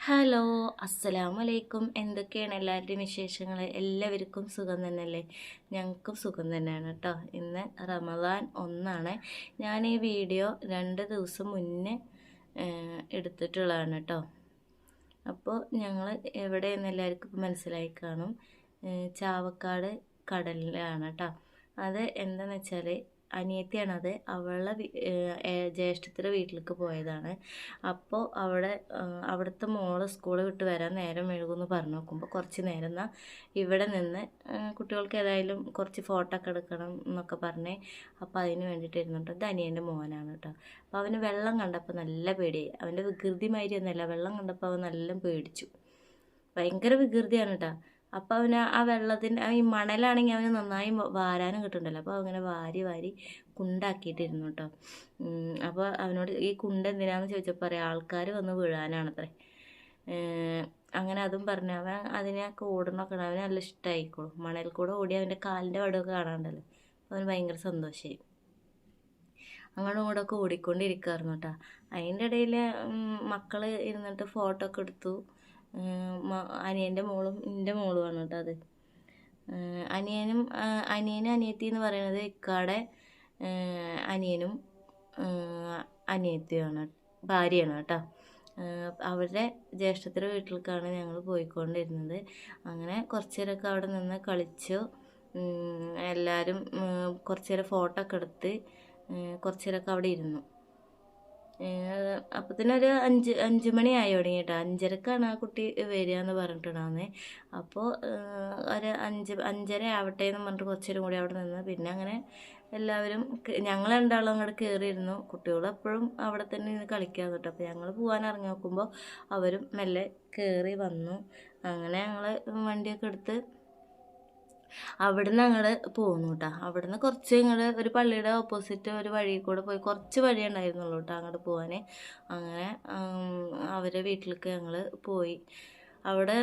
Hello അസ്സലാമലൈക്കും. എന്തൊക്കെയാണ് എല്ലാവരുടെയും വിശേഷങ്ങൾ എല്ലാവർക്കും സുഖം തന്നെയല്ലേ? ഞങ്ങൾക്കും സുഖം തന്നെയാണ് കേട്ടോ. ഇന്ന് റമദാൻ ഒന്നാണ്. ഞാൻ ഈ വീഡിയോ രണ്ട് ദിവസം മുന്നേ എടുത്തിട്ടുള്ളതാണ് കേട്ടോ. അപ്പോൾ ഞങ്ങൾ എവിടെയെന്ന് എല്ലാവർക്കും മനസ്സിലായി കാണും. ചാവക്കാട് കടലിലാണ് കേട്ടോ. അത് എന്താണെന്ന് വെച്ചാൽ അനിയത്തിയാണത്. ഏഹ്, ജ്യേഷ്ഠത്തിന്റെ വീട്ടിലേക്ക് പോയതാണ്. അപ്പോൾ അവിടെ അവിടുത്തെ മോൾ സ്കൂൾ വിട്ട് വരാൻ നേരം മെഴുകുമെന്ന് പറഞ്ഞു നോക്കുമ്പോൾ കുറച്ച് നേരം എന്നാൽ ഇവിടെ നിന്ന് കുട്ടികൾക്ക് ഏതായാലും കുറച്ച് ഫോട്ടോ ഒക്കെ എടുക്കണം എന്നൊക്കെ പറഞ്ഞേ അപ്പോൾ അതിന് വേണ്ടിയിട്ടായിരുന്നു കേട്ടോ ഇത് അനിയന്റെ മോനാണ് കേട്ടോ അപ്പോൾ അവന് വെള്ളം കണ്ടപ്പോൾ നല്ല പേടിയായി അവന്റെ വികൃതി മാതിരി ഒന്നുമല്ല. വെള്ളം കണ്ടപ്പോൾ അവൻ നല്ല പേടിച്ചു. ഭയങ്കര വികൃതിയാണ് കേട്ടോ അപ്പോൾ അവന് ആ വെള്ളത്തിന്റെ ഈ മണലാണെങ്കിൽ അവന് നന്നായി വാരാനും കിട്ടുന്നുണ്ടല്ലോ. അപ്പോൾ അങ്ങനെ വാരി വാരി കുണ്ടാക്കിയിട്ടിരുന്നു കേട്ടോ അപ്പോൾ അവനോട് ഈ കുണ്ട് എന്തിനാന്ന് ചോദിച്ചപ്പോൾ പറയാം ആൾക്കാർ വന്ന് വീഴാനാണത്രേ. അങ്ങനെ അതും പറഞ്ഞു. അവൻ അതിനെയൊക്കെ ഓടണമൊക്കെ. അവന് നല്ല ഇഷ്ടമായിക്കോളും മണൽ കൂടെ ഓടി അവന്റെ കാലിന്റെ വടമൊക്കെ കാണാണ്ടല്ലോ. അവന് ഭയങ്കര സന്തോഷമായി അങ്ങോട്ടും ഇങ്ങോട്ടൊക്കെ ഓടിക്കൊണ്ടിരിക്കുമായിരുന്നു കേട്ടോ അതിന്റെ ഇടയിൽ മക്കൾ ഇരുന്നിട്ട് ഫോട്ടോ ഒക്കെ എടുത്തു. അനിയന്റെ മോളും എന്റെ മോളുമാണ് കേട്ടോ അത്. അനിയനും അനിയനും അനിയത്തി എന്ന് പറയുന്നത് ഇക്കാടെ അനിയനും അനിയത്തിയാണ് ഭാര്യയാണ് കേട്ടോ. അവരുടെ ജ്യേഷ്ഠത്തിന്റെ വീട്ടിലേക്കാണ് ഞങ്ങൾ പോയിക്കൊണ്ടിരുന്നത്. അങ്ങനെ കുറച്ച് നേരമൊക്കെ അവിടെ നിന്ന് കളിച്ചു. എല്ലാവരും കുറച്ച് നേരം ഫോട്ടോ ഒക്കെ എടുത്ത് കുറച്ച് നേരമൊക്കെ അവിടെ ഇരുന്നു. അപ്പത്തിനൊരു അഞ്ച് അഞ്ച് മണി ആയി തുടങ്ങിയിട്ടോ. അഞ്ചരക്കാണ് ആ കുട്ടി വരിക എന്ന് പറഞ്ഞിട്ടുണ്ടായിരുന്നേ അപ്പോൾ ഒരു അഞ്ച് അഞ്ചര ആവട്ടെ എന്ന് പറഞ്ഞിട്ട് കുറച്ചേരും കൂടി അവിടെ നിന്ന്. പിന്നെ അങ്ങനെ എല്ലാവരും ഞങ്ങൾ രണ്ടാളും അങ്ങോട്ട് കയറിയിരുന്നു കുട്ടികൾ എപ്പോഴും അവിടെ തന്നെ നിന്ന് കളിക്കാൻ കേട്ടോ. അപ്പോൾ ഞങ്ങൾ പോകാൻ ഇറങ്ങി നോക്കുമ്പോൾ അവരും മെല്ലെ കയറി വന്നു. അങ്ങനെ ഞങ്ങൾ വണ്ടിയൊക്കെ എടുത്ത് അവിടുന്ന് അങ്ങോട്ട് പോന്നു കേട്ടോ അവിടുന്ന് കുറച്ച് ഇങ്ങോട്ട് ഒരു പള്ളിയുടെ ഓപ്പോസിറ്റ് ഒരു വഴി കൂടെ പോയി. കുറച്ച് വഴി ഉണ്ടായിരുന്നുള്ളൂ കേട്ടോ അങ്ങോട്ട് പോകാൻ അങ്ങനെ അവരെ വീട്ടിലേക്ക് ഞങ്ങൾ പോയി. അവിടെ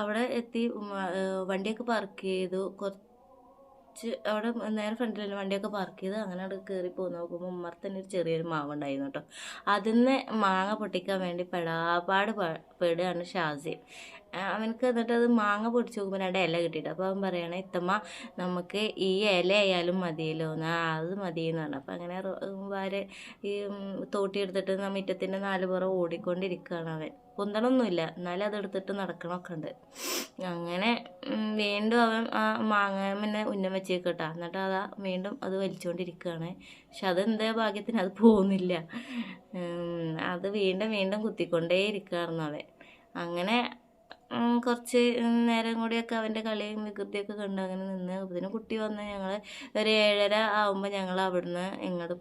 അവിടെ എത്തി വണ്ടിയൊക്കെ പാർക്ക് ചെയ്തു. കുറച്ച് അവിടെ നേരെ ഫ്രണ്ടിലല്ല വണ്ടിയൊക്കെ പാർക്ക് ചെയ്ത് അങ്ങനെ അവിടെ കയറി പോകുന്ന നോക്കുമ്പോൾ ഉമ്മർ തന്നെ ഒരു ചെറിയൊരു മാവ് ഉണ്ടായിരുന്നു കേട്ടോ അതിൽ നിന്ന് മാങ്ങ പൊട്ടിക്കാൻ വേണ്ടി പെടാപാട് പെടുകയാണ് ഷാസി അവനക്ക് എന്നിട്ട് അത് മാങ്ങ പൊടിച്ച് നോക്കുമ്പോൾ രണ്ട് ഇല കിട്ടിയിട്ട് അപ്പോൾ അവൻ പറയണേ ഇത്തമ്മ നമുക്ക് ഈ ഇല ആയാലും മതിയല്ലോ. എന്നാ അത് മതി എന്ന് പറഞ്ഞു. അപ്പോൾ അങ്ങനെ വാരെ ഈ തോട്ടിയെടുത്തിട്ട് നമ്മ മുറ്റത്തിന്റെ നാല് പുറം ഓടിക്കൊണ്ടിരിക്കുകയാണ് അവൻ. പൊന്തണമൊന്നുമില്ല എന്നാലും അതെടുത്തിട്ട് നടക്കണമൊക്കെ ഉണ്ട്. അങ്ങനെ വീണ്ടും അവൻ ആ മാങ്ങ പിന്നെ ഉന്നം വെച്ചേക്കട്ടാ എന്നിട്ട് അതാ വീണ്ടും അത് വലിച്ചുകൊണ്ടിരിക്കുകയാണ് പക്ഷെ അതെന്താ ഭാഗ്യത്തിന് അത് പോകുന്നില്ല. അത് വീണ്ടും വീണ്ടും കുത്തിക്കൊണ്ടേ ഇരിക്കുകയായിരുന്നു അവൻ. അങ്ങനെ കുറച്ച് നേരം കൂടിയൊക്കെ അവന്റെ കളിയും വികൃതിയൊക്കെ കണ്ട് അങ്ങനെ നിന്ന്. അതിന് കുട്ടി വന്ന് ഞങ്ങൾ ഒരു ഏഴര ആകുമ്പോൾ ഞങ്ങൾ അവിടുന്ന് ഇങ്ങോട്ട്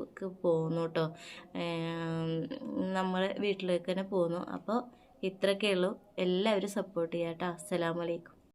പോന്നു കേട്ടോ നമ്മളെ വീട്ടിലേക്ക് തന്നെ പോന്നു. അപ്പോൾ ഇത്രയൊക്കെ ഉള്ളൂ. എല്ലാവരും സപ്പോർട്ട് ചെയ്യാം കേട്ടോ അസ്സലാമലൈക്കും